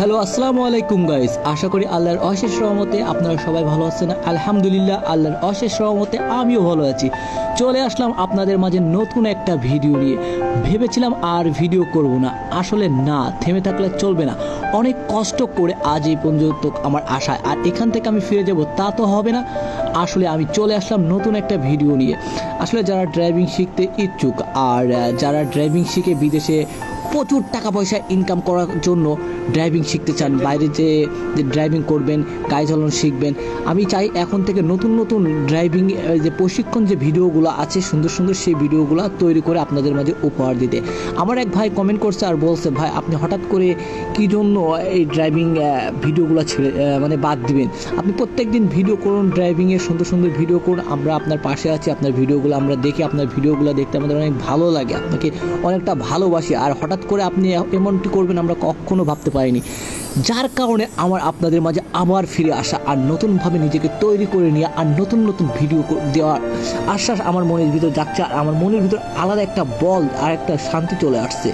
Hello আসসালামু আলাইকুম guys আশা করি আল্লাহর অশেষ রহমতে আপনারা সবাই ভালো আছেন। আলহামদুলিল্লাহ, আল্লাহর অশেষ রহমতে আমিও ভালো আছি। চলে আসলাম আপনাদের মাঝে নতুন একটা ভিডিও নিয়ে। ভেবেছিলাম আর ভিডিও করব না। আসলে না, থেমে থাকলে চলবে না। অনেক কষ্ট করে আজ এই পর্যন্ত আমার আশায়। আর এখান থেকে আমি ফিরে যাব, তা তো হবে না। আসলে আমি চলে আসলাম নতুন একটা ভিডিও নিয়ে। আসলে যারা ড্রাইভিং শিখতে ইচ্ছুক, আর যারা ড্রাইভিং শিখে বিদেশে প্রচুর টাকা পয়সা ইনকাম করার জন্য ড্রাইভিং শিখতে চান, বাইরে যে ড্রাইভিং করবেন, গাড়ি চালানো শিখবেন। আমি চাই এখন থেকে নতুন নতুন ড্রাইভিং যে প্রশিক্ষণ যে ভিডিওগুলো আছে, সুন্দর সুন্দর সেই ভিডিওগুলো তৈরি করে আপনাদের মাঝে উপহার দিতে। আমার এক ভাই কমেন্ট করছে আর বলছে, ভাই, আপনি হঠাৎ করে কী জন্য এই ড্রাইভিং ভিডিওগুলো ছেড়ে মানে বাদ দিবেন? আপনি প্রত্যেক দিন ভিডিও করুন ড্রাইভিংয়ের সুন্দর সুন্দর ভিডিও করুন। আমরা আপনার পাশে আছি, আপনার ভিডিওগুলো আমরা দেখি, আপনার ভিডিওগুলো দেখতে আমাদের অনেক ভালো লাগে। আপনাকে অনেকটা ভালোবাসি। আর হঠাৎ করে আপনি এমনটি করবেন আমরা কখনো ভাবতে পারিনি। যার কারণে আমার আপনাদের মাঝে আবার ফিরে আসা আর নতুনভাবে নিজেকে তৈরি করে নিয়ে আর নতুন নতুন ভিডিও দেওয়ার আশ্বাস আমার মনের ভিতর যাচ্ছে আর আমার মনের ভিতর আলাদা একটা বল আর একটা শান্তি চলে আসছে।